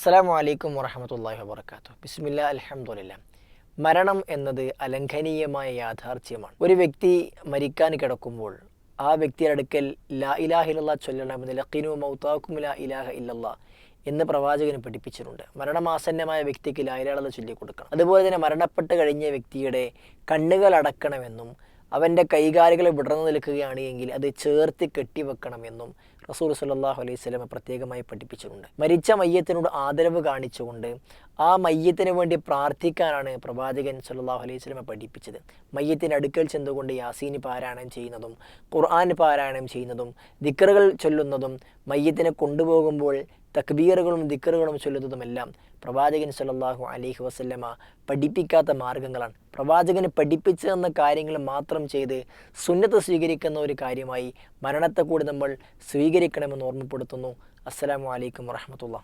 അസ്സലാമു അലൈക്കും വറഹമത്തല്ലാഹി വബർക്കാത്തു ബിസ്മില്ല അലഹമുല്ല മരണം എന്നത് അലംഘനീയമായ യാഥാർത്ഥ്യമാണ്. ഒരു വ്യക്തി മരിക്കാൻ കിടക്കുമ്പോൾ ആ വ്യക്തിയുടെ അടുക്കൽ ലാ ഇലാഹ ഇല്ലല്ലാ ചൊല്ലണമെന്ന് ലക്കിനു മൗത്താക്കും ലാ ഇലാഹ ഇല്ലല്ലാ എന്ന് പ്രവാചകന് പഠിപ്പിച്ചിട്ടുണ്ട്. മരണമാസന്നമായ വ്യക്തിക്ക് ലായിലാളത ഇലാഹ ഇല്ലല്ലാ ചൊല്ലി കൊടുക്കണം അതുപോലെ തന്നെ മരണപ്പെട്ട് കഴിഞ്ഞ വ്യക്തിയുടെ കണ്ണുകൾ അടക്കണമെന്നും അവന്റെ കൈകാലുകൾ വിടർന്നു നിൽക്കുകയാണ് എങ്കിൽ അത് ചേർത്ത് കെട്ടിവെക്കണമെന്നും റസൂൽ സല്ലാഹു അലൈഹി സ്വലമ പ്രത്യേകമായി പഠിപ്പിച്ചിട്ടുണ്ട്. മരിച്ച മയ്യത്തിനോട് ആദരവ് കാണിച്ചുകൊണ്ട് ആ മയ്യത്തിന് വേണ്ടി പ്രാർത്ഥിക്കാനാണ് പ്രവാചകൻ സല്ലാഹു അലൈഹി സ്വലമ പഠിപ്പിച്ചത്. മയ്യത്തിന്റെ അടുക്കൽ ചെന്നുകൊണ്ട് യാസീന് പാരായണം ചെയ്യുന്നതും ഖുർആൻ പാരായണം ചെയ്യുന്നതും ദിക്കറുകൾ ചൊല്ലുന്നതും മയ്യത്തിനെ കൊണ്ടുപോകുമ്പോൾ തക്ബീറുകളും ദിക്കറുകളും ചൊല്ലുന്നതുമെല്ലാം പ്രവാചകൻ സല്ലാഹു അലൈഹി വസല്ലമ പഠിപ്പിക്കാത്ത മാർഗങ്ങളാണ്. പ്രവാചകന് പഠിപ്പിച്ചു തന്ന കാര്യങ്ങൾ മാത്രം ചെയ്ത് സുന്നത്ത് സ്വീകരിക്കുന്ന ഒരു കാര്യമായി മരണത്തെ കൂടി നമ്മൾ സ്വീകരിക്കണമെന്ന് ഓർമ്മപ്പെടുത്തുന്നു. അസ്സലാമു അലൈക്കും വറഹമത്തുള്ള